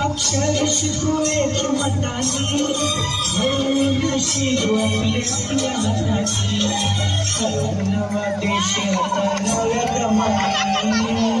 अक्षर शिकवे मतानी शिकवले आपल्या हाताची नवा देश आता क्रमाने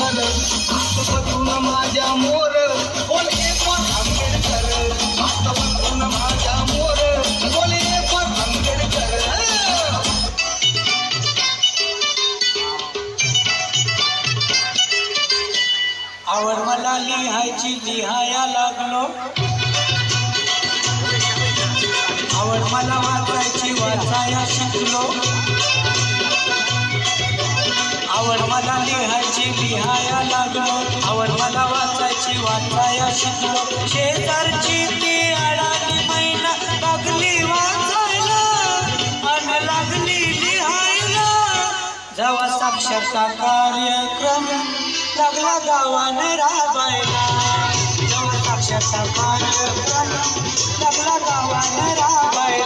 इंग्लिश बघून माझ्या मोर. बोले पण आंबेडकर बघून माझ्या मोर. बोले पण आंबेडकर. आवड मला लिहायची लिहाया लागलो. आवड मला वाचायची वाचाया शिकलो. आवड मला लिहायची लिहाया लागलो. आवड मला वाचायची वाचाया शिकलो शेजारची ती अडाणी महिना लागली वाचायला. अन लागली लिहायला. जेव्हा साक्षरता कार्यक्रम लागला गावाने राबायला. जेव्हा साक्षरता कार्यक्रम लागला गावाने राबायला.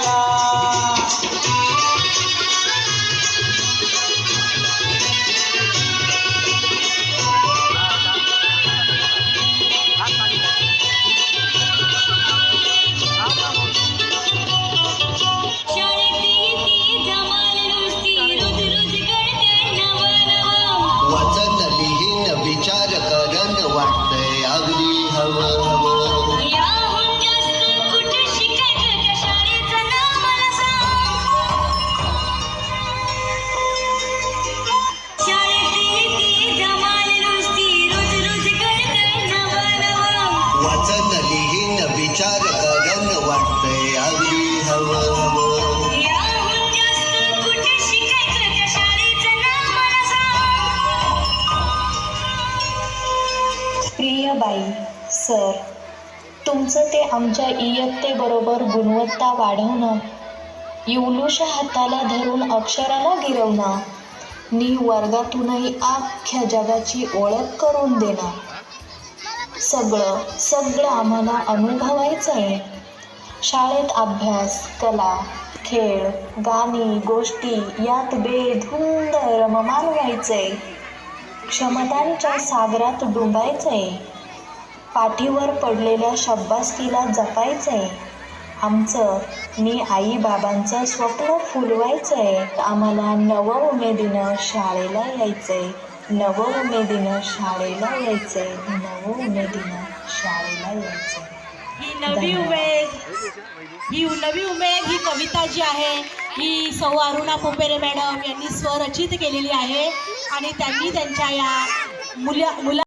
आमच्या इयत्तेबरोबर गुणवत्ता वाढवणं इवलूशा हाताला धरून अक्षराला गिरवणं नी वर्गातूनही अख्ख्या जगाची ओळख करून देणं. सगळं सगळं आम्हाला अनुभवायचं आहे शाळेत अभ्यास कला खेळ गाणी गोष्टी यात बेधुंद रममान व्हायचंय. क्षमतांच्या सागरात डुंबायचंय. पाठीवर पडलेल्या शब्बासकीला जपायचंय. आमचं मी आई बाबांचं स्वप्न फुलवायचंय. आम्हाला नव उमेदीनं शाळेला यायचंय. नव उमेदीनं शाळेला यायचंय. नव उमेदीनं शाळेला यायचंय. ही नवी उमेद. ही नवी उमेद ही कविता जी आहे ही सौ अरुणा पोपेरे मॅडम यांनी स्वरचित केलेली आहे. आणि त्यांनी त्यांच्या या मुल्या मुला